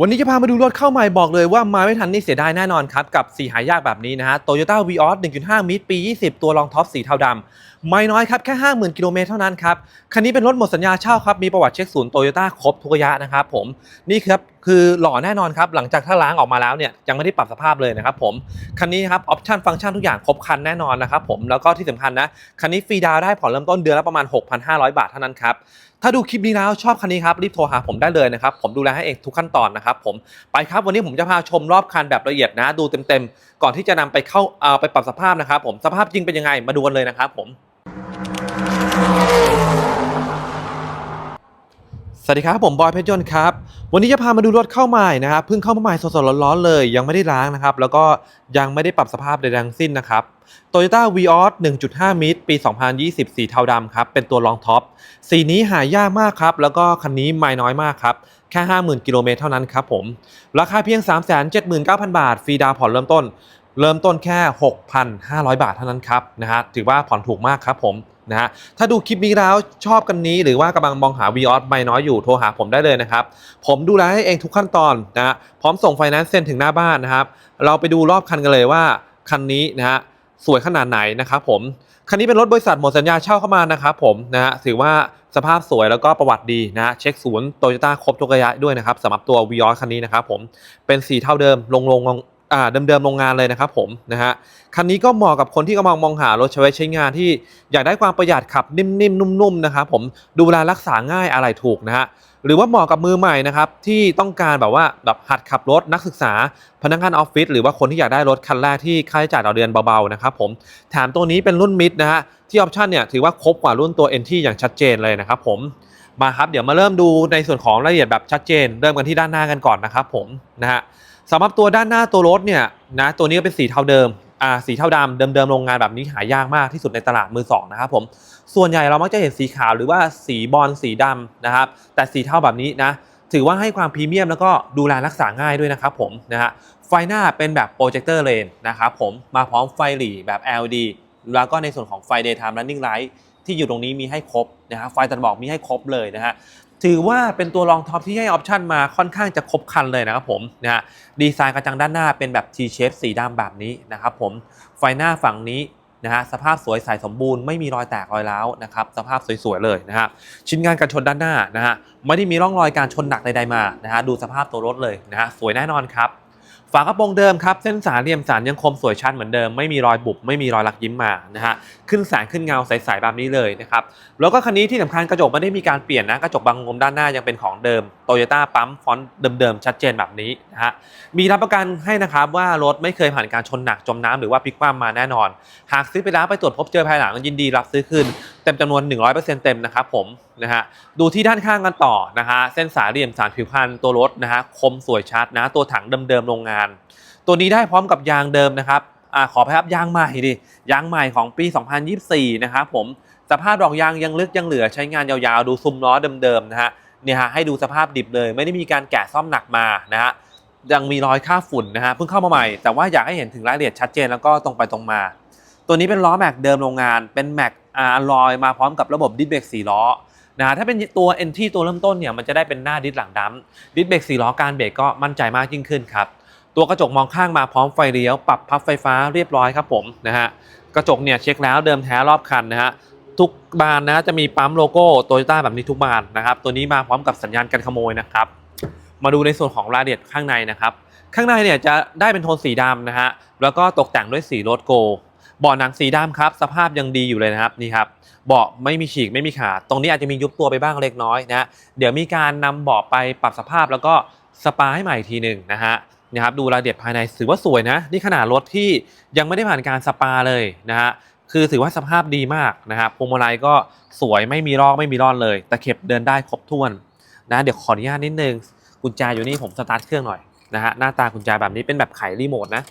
วันนี้จะพามาดูรถเข้าใหม่บอกเลยว่ามาไม่ทันนี่เสียดายแน่นอนครับ กับสีหายากแบบนี้นะฮะ Toyota Vios 1.5 มิตรปี 20 ตัวรองท็อปสีเทาดำไม่น้อยครับ แค่ 50,000 กิโลเมตรเท่านั้นครับ คันนี้เป็นรถหมดสัญญาเช่าครับ มีประวัติเช็คศูนย์โตโยต้าครบทุกระยะนะครับผมนี่ครับ คือหล่อแน่นอนครับ หลังจากถ้าล้างออกมาแล้วเนี่ยยังไม่ได้ปรับสภาพเลยนะครับผม คันนี้ครับออปชั่นฟังก์ชันทุกอย่างครบคันแน่นอนนะครับผมแล้วก็ที่สำคัญนะ คันนี้ฟรีดาวได้ผ่อนเริ่มต้นเดือนละประมาณ 6,500 บาทเท่านั้นครับถ้าดูคลิปนี้แล้วชอบคันนี้ครับรีบโทรหาผมได้เลยนะครับผมดูแลให้เองทุกขั้นตอนนะครับผมไปครับวันนี้ผมจะพาชมรอบคันแบบละเอียดนะ ดูเต็มๆก่อนที่จะนำไปเข้าเอาไปปรับสภาพนะครับผมสภาพจริงเป็นยังไงมาดูกันเลยนะครับผม สวัสดีครับผมบอยเพชรยนต์ครับ วันนี้จะพามาดูรถเข้าใหม่นะครับเพิ่งเข้ามาใหม่สดๆร้อนๆเลย ยังไม่ได้ล้างนะครับ แล้วก็ยังไม่ได้ปรับสภาพใดๆทั้งสิ้นนะครับ Toyota Vios 1.5 มิตรปี 2020 สีเทาดำครับ เป็นตัวรองท็อป สีนี้หายากมากครับ แล้วก็คันนี้ไม่น้อยมากครับ แค่ 50,000 กิโลเมตรเท่านั้นครับผม ราคาเพียง 379,000 บาท ฟรีดาวผ่อนเริ่มต้น เริ่มต้นแค่ 6,500 บาทเท่านั้นครับนะฮะถือว่าผ่อนถูกมากครับผม นะฮะถ้าดูคลิปนี้แล้วชอบกันนี้หรือว่ากำลังมองหา Vios ไม่น้อยอยู่โทรหาผมได้เลยนะครับ ผมดูแลให้เองทุกขั้นตอนนะฮะพร้อมส่งไฟแนนซ์เซ็นถึงหน้าบ้านนะครับ เราไปดูรอบคันกันเลยว่าคันนี้นะฮะสวยขนาดไหนนะครับผมคันนี้เป็นรถบริษัทหมดสัญญาเช่าเข้ามานะครับผมนะฮะถือว่าสภาพสวยแล้วก็ประวัติดีนะฮะเช็คศูนย์โตโยต้าครบทุกระยะด้วยนะครับสำหรับตัว v ีออสคันนี้นะครับผมเป็นสีเท่าเดิมลงลงลง เดิมๆโรงงานเลยนะครับผมนะฮะคันนี้ก็เหมาะกับคนที่กำลังมองหารถใช้ใช้งานที่อยากได้ความประหยัดขับนิ่มๆนุ่มๆนะครับผมดูแลรักษาง่ายอะไรถูกนะฮะหรือว่าเหมาะกับมือใหม่นะครับที่ต้องการแบบว่าแบบหัดขับรถนักศึกษา พนักงานออฟฟิศหรือว่าคนที่อยากได้รถคันแรกที่ค่าใช้จ่ายต่อเดือนเบาๆนะครับผมแถมตัวนี้เป็นรุ่นมิดนะฮะที่ออปชันเนี่ยถือว่าครบกว่ารุ่นตัว NT อย่างชัดเจนเลยนะครับผมมาครับเดี๋ยวมาเริ่มดูในส่วนของรายละเอียดแบบชัดเจน เริ่มกันที่ด้านหน้ากันก่อนนะครับผมนะฮะ สำหรับตัวด้านหน้าตัวรถเนี่ยนะตัวนี้ก็เป็นสีเทาเดิมอ่าสีเทาดำเดิมๆโรงงานแบบนี้หายากมากที่สุดในตลาดมือสองนะครับผมส่วนใหญ่เรามักจะเห็นสีขาวหรือว่าสีบอลสีดำนะครับ แต่สีเทาแบบนี้นะถือว่าให้ความพรีเมียมแล้วก็ดูแลรักษาง่ายด้วยนะครับผมนะฮะไฟหน้าเป็นแบบโปรเจคเตอร์เลนนะครับผมมาพร้อมไฟหลีแบบ LED แล้วก็ในส่วนของไฟ daytime running light ที่อยู่ตรงนี้มีให้ครบนะฮะไฟตัดหมอกมีให้ครบเลยนะฮะ ถือว่าเป็นตัวรองท็อปที่ให้ออปชันมาค่อนข้างจะครบคันเลยนะครับผมนะฮะดีไซน์กระจังด้านหน้าเป็นแบบ T shape สีดำแบบนี้นะครับผมไฟหน้าฝั่งนี้นะฮะสภาพสวยใสสมบูรณ์ไม่มีรอยแตกรอยร้าวนะครับสภาพสวยๆเลยนะฮะชิ้นงานกันชนด้านหน้านะฮะไม่ได้มีร่องรอยการชนหนักใดๆมานะฮะดูสภาพตัวรถเลยนะฮะสวยแน่นอนครับ ฝากระโปรงเดิมครับเส้นสารเหลี่ยมสารยังคมสวยชัดเหมือนเดิมไม่มีรอยบุบไม่มีรอยลักยิ้มมานะฮะขึ้นแสงขึ้นเงาใสๆแบบนี้เลยนะครับแล้วก็คันนี้ที่สำคัญกระจกไม่ได้มีการเปลี่ยนนะกระจกบางมุมด้านหน้ายังเป็นของเดิมโตโยต้าปั๊มฟอนต์เดิมๆชัดเจนแบบนี้นะฮะมีรับประกันให้นะครับว่ารถไม่เคยผ่านการชนหนักจมน้ำหรือว่าพลิกคว่ำมาแน่นอน หากซื้อไปแล้วไปตรวจพบเจอภายหลังยินดีรับซื้อคืน เต็มจำนวน 100%เต็มนะครับผมนะฮะดูที่ด้านข้างกันต่อนะฮะเส้นสายเหลี่ยมสารผิวพรรณตัวรถนะฮะคมสวยชัดนะตัวถังเดิมๆโรงงาน ตัวนี้ได้พร้อมกับยางเดิมนะครับอ่าขอพครับยางใหม่ดิยางใหม่ของปี 2024 นะครับผมสภาพดอกยางยังลึกยังเหลือใช้งานยาวๆ ดูซุ้มล้อเดิมๆนะฮะเนี่ยฮะให้ดูสภาพดิบเลย ไม่ได้มีการแกะซ่อมหนักมานะฮะยังมีรอยค่าฝุ่นนะฮะเพิ่งเข้ามาใหม่แต่ว่าอยากให้เห็นถึงรายละเอียดชัดเจนแล้วก็ตรงไปตรงมา ตัวนี้เป็นล้อแม็กเดิมโรงงาน เป็นแม็กอาร์ลอยมาพร้อมกับระบบดิสเบรก4ล้อนะฮะถ้าเป็นตัว NT ตัวเริ่มต้นเนี่ยมันจะได้เป็นหน้าดิสหลังดัมดิสเบรก4ล้อการเบรกก็มั่นใจมากยิ่งขึ้นครับตัวกระจกมองข้างมาพร้อมไฟเลี้ยว ปรับพับไฟฟ้าเรียบร้อยครับผมนะฮะกระจกเนี่ยเช็คแล้วเดิมแท้รอบคันนะฮะทุกบานนะจะมีปั๊มโลโก้โตโยต้าแบบนี้ทุกบานนะครับตัวนี้มาพร้อมกับสัญญาณกันขโมยนะครับมาดูในส่วนของรายละเอียดข้างในนะครับ ข้างในเนี่ยจะได้เป็นโทนสีดำนะฮะแล้วก็ตกแต่งด้วยสีโรสโก เบาะหนังสีดำครับ สภาพยังดีอยู่เลยนะครับนี่ครับเบาะไม่มีฉีกไม่มีขาดตรงนี้อาจจะมียุบตัวไปบ้างเล็กน้อยนะฮะเดี๋ยวมีการนำเบาะไปปรับสภาพแล้วก็สปาให้ใหม่อีกทีหนึ่งนะฮะนะครับดูรายละเอียดภายในถือว่าสวยนะ นี่ขนาดรถที่ยังไม่ได้ผ่านการสปาเลยนะฮะคือถือว่าสภาพดีมากนะครับพวงมาลัยก็สวยไม่มีรอกไม่มีร่อนเลยตะเข็บเดินได้ครบถ้วนนะเดี๋ยวขออนุญาตนิดนึงกุญแจอยู่นี่ผมสตาร์ทเครื่องหน่อยนะฮะหน้าตากุญแจแบบนี้เป็นแบบไขรีโมทนะ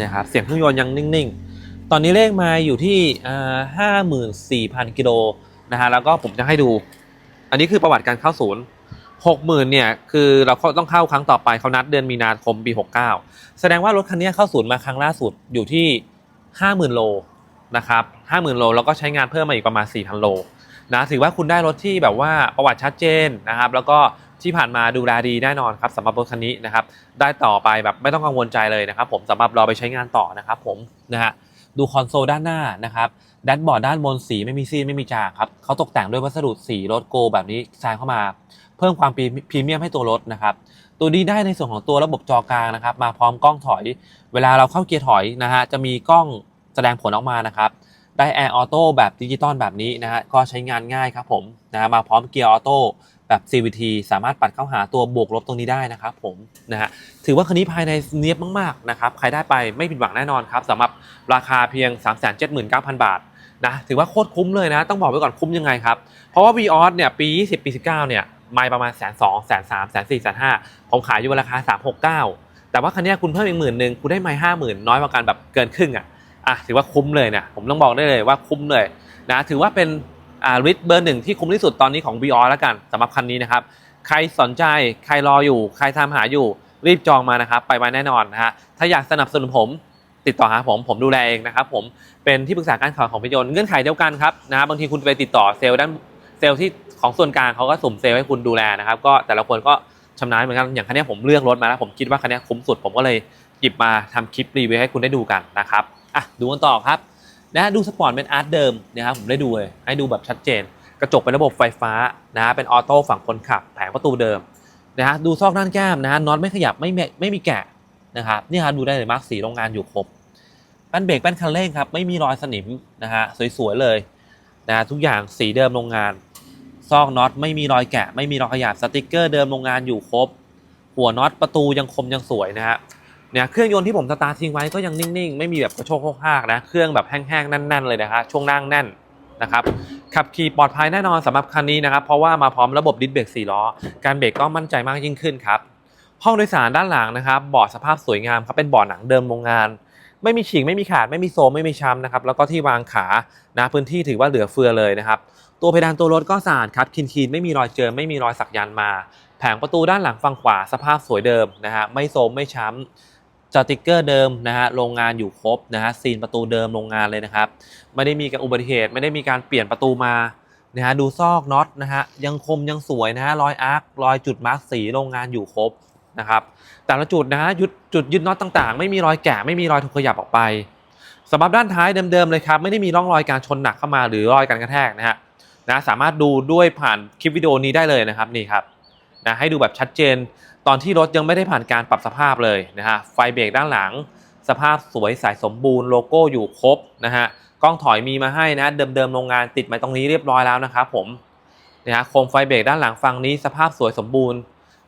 นี่ครับเสียงเครื่องยนต์ยังนิ่งๆ ตอนนี้เลขมาอยู่ที่ห้าหมื่นสี่พันกิโลนะฮะแล้วก็ผมจะให้ดู อันนี้คือประวัติการเข้าศูนย์หกหมื่นเนี่ยคือเราต้องเข้าครั้งต่อไปเขานัดเดือนมีนาคมปี69แสดงว่ารถคันนี้เข้าศูนย์มาครั้งล่าสุดอยู่ที่50,000โลนะครับ50,000โลแล้วก็ใช้งานเพิ่มมาอีกประมาณ4,000โลนะถือว่าคุณได้รถที่แบบว่าประวัติชัดเจนนะครับ แล้วก็ ที่ผ่านมาดูแลดีแน่นอนครับสำหรับรถคันนี้นะครับได้ต่อไปแบบไม่ต้องกังวลใจเลยนะครับผมสำหรับราไปใช้งานต่อนะครับผมนะฮะดูคอนโซลด้านหน้านะครับแดชบอร์ดด้านบนสีไม่มีซีไม่มีจางครับเขาตกแต่งด้วยวัสดุสีรถโกแบบนี้แซงเข้ามา เพิ่มความพรีเมียมให้ตัวรถนะครับตัวนี้ได้ในส่วนของตัวระบบจอกลางนะครับ มาพร้อมกล้องถอย เวลาเราเข้าเกียร์ถอยนะฮะจะมีกล้องแสดงผลออกมานะครับได้แอร์ออโต้แบบดิจิตอลแบบนี้นะฮะก็ใช้งานง่ายครับผมนะฮะมาพร้อมเกียร์ออโต้ แบบ CVT สามารถปัดเข้าหาตัวบวกลบตรงนี้ได้นะครับผมนะฮะถือว่าคันนี้ภายในเนียบมากๆนะครับใครได้ไปไม่ผิดหวังแน่นอนครับสำหรับราคาเพียง 379,000 บาทนะถือว่าโคตรคุ้มเลยนะ ต้องบอกไว้ก่อนคุ้มยังไงครับ เพราะว่า v ีออสเนี่ยปี 20 ปี 19เนี่ยไม่ประมาณแสนสองแสนสามแสนสี่แสนห้าผมขายอยู่ราคา 369 แต่ว่าคันนี้คุณเพิ่มอีกหมื่นหนึ่งคุณได้ไม่ห้าหมื่นน้อยกว่ากันแบบเกินครึ่งอะอะถือว่าคุ้มเลยเนี่ยผมต้องบอกได้เลยว่าคุ้มเลยนะถือว่าเป็น อ่าริทเบอร์หนึ่งที่คุ้มที่สุดตอนนี้ของ v ีออแล้วกันสำหรับคันนี้นะครับใครสนใจใครรออยู่ ใครทำหาอยู่รีบจองมานะครับไปไวแน่นอนนะฮะถ้าอยากสนับสนุนผมติดต่อหาผมผมดูแลเองนะครับผมเป็นที่ปรึกษาการขายของพิยนต์เงื่อนไขเดียวกันครับนะฮะบางทีคุณไปติดต่อเซลล์ด้านเซลล์ที่ของส่วนกลางเขาก็สุ่มเซลล์ให้คุณดูแลนะครับก็แต่ละคนก็ชำนาญเหมือนกันอย่างคันนี้ผมเลือกรถมาแล้วผมคิดว่าคันนี้คุ้มสุดผมก็เลยหยิบมาทำคลิปรีวิวให้คุณได้ดูกันนะครับอะดูกันต่อครับ นะดูสปอร์ตเป็นอาร์ตเดิมนะครับผมได้ดูเลยให้ดูแบบชัดเจน กระจกเป็นระบบไฟฟ้านะฮะเป็นออโต้ฝั่งคนขับ แผงประตูเดิมนะฮะดูซอกด้านแก้มนะฮะน็อตไม่ขยับไม่ไม่ไม่มีแกะนะครับนี่ครับดูได้เลยมาร์กสีโรงงานอยู่ครบแป้นเบรกแป้นคันเร่งครับไม่มีรอยสนิมนะฮะสวยๆเลยนะฮะทุกอย่างสีเดิมโรงงานซอกน็อตไม่มีรอยแกะ ไม่มีรอยขยับสติกเกอร์เดิมโรงงานอยู่ครบ หัวน็อตประตูยังคมยังสวยนะฮะ เนี่ยเครื่องยนต์ที่ผมสตาร์ททิ้งไว้ก็ยังนิ่งๆ ไม่มีแบบกระโชกโคกหากนะ เครื่องแบบแห้งๆแน่นๆเลยนะฮะช่วงนั่งแน่นนะครับขับขี่ปลอดภัยแน่นอนสำหรับคันนี้นะครับ เพราะว่ามาพร้อมระบบดิสเบรก4ล้อ การเบรกก็มั่นใจมากยิ่งขึ้นครับ ห้องโดยสารด้านหลังนะครับเบาะสภาพสวยงามครับเป็นเบาะหนังเดิมโรงงาน ไม่มีฉีกไม่มีขาดไม่มีโซมไม่มีช้ำนะครับแล้วก็ที่วางขานะพื้นที่ถือว่าเหลือเฟือเลยนะครับตัวเพดานตัวรถก็สะอาดครับคินคีนไม่มีรอยเจิมไม่มีรอยสักยันมา แผงประตูด้านหลังฝั่งขวาสภาพสวยเดิมนะฮะไม่โซมไม่ช้ำ สติกเกอร์เดิมนะฮะโรงงานอยู่ครบนะฮะซีนประตูเดิมโรงงานเลยนะครับ ไม่ได้มีการอุบัติเหตุ ไม่ได้มีการเปลี่ยนประตูมานะฮะดูซอกน็อตนะฮะยังคมยังสวยนะฮะรอยอาร์ครอยจุดมาร์กสีโรงงานอยู่ครบนะครับแต่ละจุดนะฮะจุดจุดยึดน็อตต่างๆ ไม่มีรอยแกะไม่มีรอยถูกขยับออกไปสำหรับด้านท้ายเดิมๆเลยครับไม่ได้มีร่องรอยการชนหนักเข้ามาหรือรอยการกระแทกนะฮะนะสามารถดูด้วยผ่านคลิปวิดีโอนี้ได้เลยนะครับนี่ครับ นะให้ดูแบบชัดเจน ตอนที่รถยังไม่ได้ผ่านการปรับสภาพเลยนะฮะไฟเบรกด้านหลัง สภาพสวยใสสมบูรณ์โลโก้อยู่ครบนะฮะกล้องถอยมีมาให้นะเดิมๆโรงงานติดมาตรงนี้เรียบร้อยแล้วนะครับผมนะฮะโคมไฟเบรกด้านหลังฝั่งนี้สภาพสวยสมบูรณ์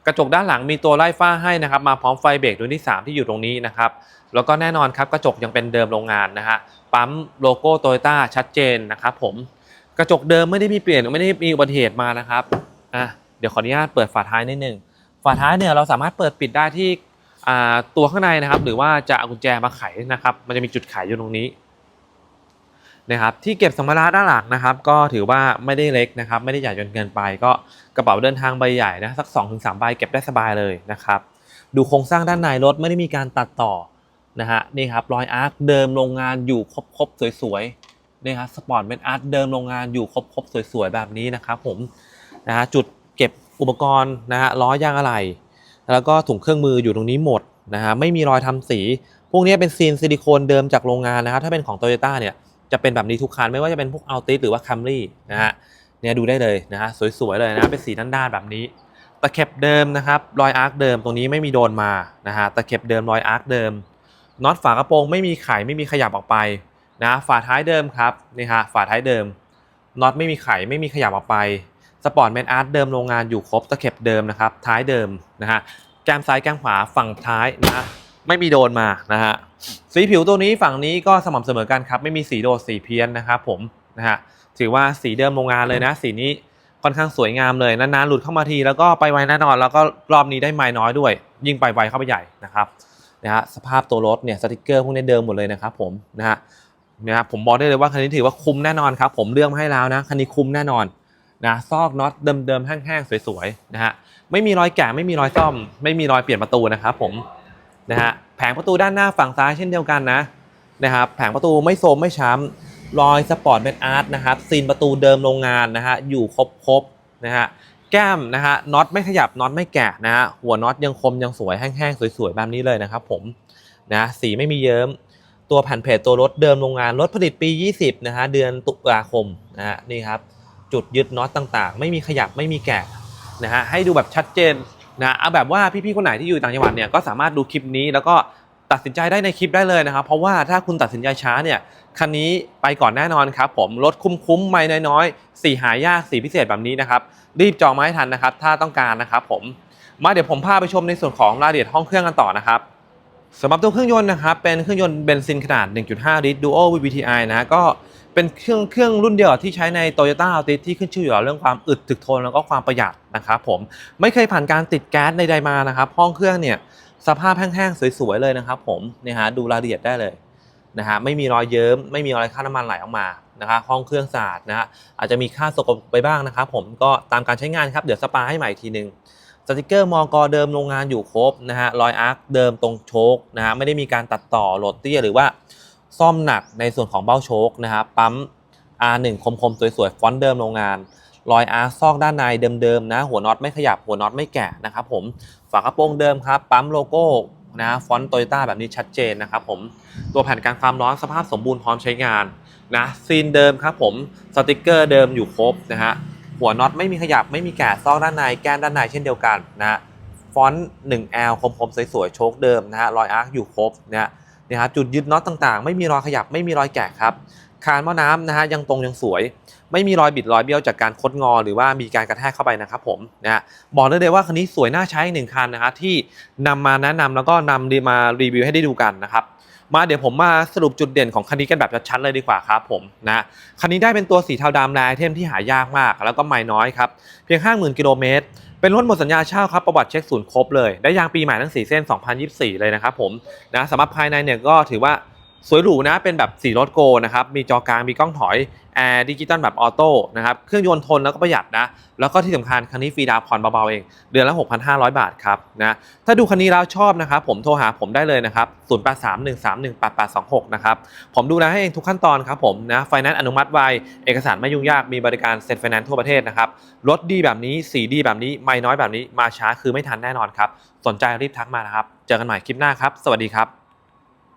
กระจกด้านหลังมีตัวไล่ฟ้าให้นะครับมาพร้อมไฟเบรกดวงที่ 3 ที่อยู่ตรงนี้นะครับแล้วก็แน่นอนครับกระจกยังเป็นเดิมโรงงานนะฮะปั๊มโลโก้โตโยต้าชัดเจนนะครับผมกระจกเดิมไม่ได้มีเปลี่ยนไม่ได้มีอุบัติเหตุมานะครับอะ เดี๋ยวขออนุญาตเปิดฝาท้ายนิดนึงฝาท้ายเนี่ยเราสามารถเปิดปิดได้ที่ตัวข้างในนะครับ หรือว่าจะเอากุญแจมาไขนะครับ มันจะมีจุดไขอยู่ตรงนี้นะครับที่เก็บสัมภาระด้านหลังนะครับ ก็ถือว่าไม่ได้เล็กนะครับ ไม่ได้ใหญ่จนเกินไป ก็กระเป๋าเดินทางใบใหญ่นะสัก 2-3ใบเก็บได้สบายเลยนะครับ ดูโครงสร้างด้านในรถไม่ได้มีการตัดต่อนะฮะนี่ครับรอยอาร์คเดิมโรงงานอยู่ครบๆสวยๆนี่ครับสปอร์ตเป็นอาร์ตเดิมโรงงานอยู่ครบครบสวยๆแบบนี้นะครับผมนะฮะจุด เก็บอุปกรณ์นะฮะล้อยางอะไหล่แล้วก็ถุงเครื่องมืออยู่ตรงนี้หมดนะฮะไม่มีรอยทำสี พวกนี้เป็นซีนซิลิโคนเดิมจากโรงงานนะครับถ้าเป็นของ t o y ยต้าเนี่ยจะเป็นแบบนี้ทุกคันไม่ว่าจะเป็นพวกอัลติสหรือว่าคัมรี่นะฮะเนี่ยดูได้เลยนะฮะสวยๆเลยนะเป็นสีด้านๆแบบนี้ตะเข็บเดิมนะครับรอยอาร์คเดิมตรงนี้ไม่มีโดนมานะฮะตะเข็บเดิมรอยอาร์คเดิมน็อตฝากระโปรงไม่มีไขไม่มีขยับออกไปนะฝาท้ายเดิมครับนี่ฮะฝาท้ายเดิมน็อตไม่มีไขไม่มีขยับออกไป สปอร์ตแมนอาร์ตเดิมโรงงานอยู่ครบตะเข็บเดิมนะครับท้ายเดิมนะฮะแก้มซ้ายแก้มขวาฝั่งท้ายนะฮะไม่มีโดนมานะฮะสีผิวตัวนี้ฝั่งนี้ก็สม่ำเสมอกันครับ ไม่มีสีโดดสีเพี้ยนนะครับผมนะฮะถือว่าสีเดิมโรงงานเลยนะ สีนี้ค่อนข้างสวยงามเลยนานๆหลุดเข้ามาทีแล้วก็ไปไวแน่นอน แล้วก็รอบนี้ได้ไม้น้อยด้วย ยิ่งไปไวเข้าไปใหญ่นะครับนะฮะสภาพตัวรถเนี่ยสติกเกอร์พวกนี้เดิมหมดเลยนะครับผมนะฮะนะครับผมบอกได้เลยว่าคันนี้ถือว่าคุ้มแน่นอนครับผมเลือกมาให้แล้วนะคันนี้คุ้มแน่นอน นะซอกน็อตเดิมๆแห้งๆสวยๆนะฮะไม่มีรอยแกะไม่มีรอยซ่อม ไม่มีรอยเปลี่ยนประตูนะครับผมนะฮะแผงประตูด้านหน้าฝั่งซ้ายเช่นเดียวกันนะนะครับแผงประตูไม่โซมไม่ช้ำรอยสปอร์ตเมดอาร์ตนะครับซีนประตูเดิมโรงงานนะฮะอยู่ครบครบๆนะฮะแก้มนะฮะน็อตไม่ขยับน็อตไม่แกะนะฮะหัวน็อตยังคมยังสวยแห้งๆสวยๆแบบนี้เลยนะครับผมนะสีไม่มีเยิ้มตัวแผ่นเพจตัวรถเดิมโรงงานรถผลิตปี 20นะฮะเดือนตุลาคมนะฮะนี่ครับ จุดยึดน็อตต่างๆ ไม่มีขยับไม่มีแกะนะฮะให้ดูแบบชัดเจนนะเอาแบบว่าพี่ๆคนไหนที่อยู่ต่างจังหวัดเนี่ยก็สามารถดูคลิปนี้แล้วก็ตัดสินใจได้ในคลิปได้เลยนะครับ เพราะว่าถ้าคุณตัดสินใจช้าเนี่ยคันนี้ไปก่อนแน่นอนครับผมรถคุ้มๆไม่น้อยๆสีหายากสีพิเศษแบบนี้นะครับ รีบจองมาให้ทันนะครับ ถ้าต้องการนะครับผมมาเดี๋ยวผมพาไปชมในส่วนของรายละเอียดห้องเครื่องกันต่อนะครับ สำหรับตัวเครื่องยนต์นะครับเป็นเครื่องยนต์เบนซินขนาด 1.5 ลิตร Duo VVTi นะฮะก็เป็นเครื่องเครื่องรุ่นเดียวที่ใช้ใน Toyota Altis ที่ขึ้นชื่ออยู่แล้วเรื่องความอึดถึกทนแล้วก็ความประหยัดนะครับผมไม่เคยผ่านการติดแก๊สใดๆมานะครับ ห้องเครื่องเนี่ยสภาพแห้งๆสวยๆเลยนะครับ ผมเนี่ยฮะดูรายละเอียดได้เลยนะฮะไม่มีรอยเยิ้มไม่มีรอยค่าน้ำมันไหลออกมานะครับห้องเครื่องสะอาดนะฮะอาจจะมีค่าสกปรกไปบ้างนะครับ ผมก็ตามการใช้งานครับเดี๋ยวสปาให้ใหม่อีกทีนึง สติกเกอร์มอกเดิมโรงงานอยู่ครบนะฮะรอยอาร์คเดิมตรงโชคนะฮะไม่ได้มีการตัดต่อโหลดเตี้ยหรือว่าซ่อมหนักในส่วนของเบ้าโชคนะฮะปั๊ม R1 คมๆ สวยๆ ฟอนต์เดิมโรงงานรอยอาร์ซอกด้านในเดิมๆนะ หัวน็อตไม่ขยับหัวน็อตไม่แกะนะครับผมฝากระโปรงเดิมครับ ปั๊มโลโก้นะฟอนต์โตโยต้าแบบนี้ชัดเจนนะครับผมตัวแผ่นกันความร้อนสภาพสมบูรณ์พร้อมใช้งานนะซีนเดิมครับผมสติกเกอร์เดิมอยู่ครบนะฮะ หัวน็อตไม่มีขยับไม่มีแกะซอกด้านในแก้มด้านในเช่นเดียวกันนะฟอนต์ 1L คมๆสวยๆโชคเดิมนะฮะรอยอาร์คอยู่ครบนะฮะนี่ฮะจุดยึดน็อตต่างๆ ไม่มีรอยขยับไม่มีรอยแกะครับ คานหม้อน้ำนะฮะยังตรงยังสวย ไม่มีรอยบิดรอยเบี้ยวจากการคดงอ หรือว่ามีการกระแทกเข้าไปนะครับผมนะฮะบอกได้เลยว่าคันนี้สวยน่าใช้หนึ่งคันนะฮะที่นำมาแนะนำแล้วก็นำมารีวิวให้ได้ดูกันนะครับมาเดี๋ยวผมมาสรุปจุดเด่นของคันนี้กันแบบชัดๆเลยดีกว่าครับผมนะคันนี้ได้เป็นตัวสีเทาดำลายไอเทมที่หายากมาก แล้วก็ไม่น้อยครับ เพียง 50,000กิโลเมตรเป็นรถหมดสัญญาเช่าครับประวัติเช็คศูนย์ครบเลย ได้ยางปีใหม่ทั้ง 4 เส้น 2024 เลยนะครับผมนะสำหรับภายในเนี่ยก็ถือว่า สวยหรูนะเป็นแบบสีรถโกนะครับมีจอกลางมีกล้องถอยแอร์ดิจิตอลแบบออโต้นะครับเครื่องยนต์ทนแล้วก็ประหยัดนะแล้วก็ที่สำคัญคันนี้ฟรีดาวน์ผ่อนเบาๆเอง เดือนละ 6,500 บาทครับนะถ้าดูคันนี้แล้วชอบนะครับผมโทรหาผมได้เลยนะครับ0831318826นะครับผมดูแลให้เองทุกขั้นตอนครับผมนะไฟแนนซ์อนุมัติไวเอกสารไม่ยุ่งยากมีบริการเซ็นไฟแนนซ์ทั่วประเทศนะครับรถดีแบบนี้สีดีแบบนี้ไม่น้อยแบบนี้มาช้าคือไม่ทันแน่นอนครับสนใจรีบทักมานะครับเจอกันใหม่คลิปหน้าครับ สวัสดีครับ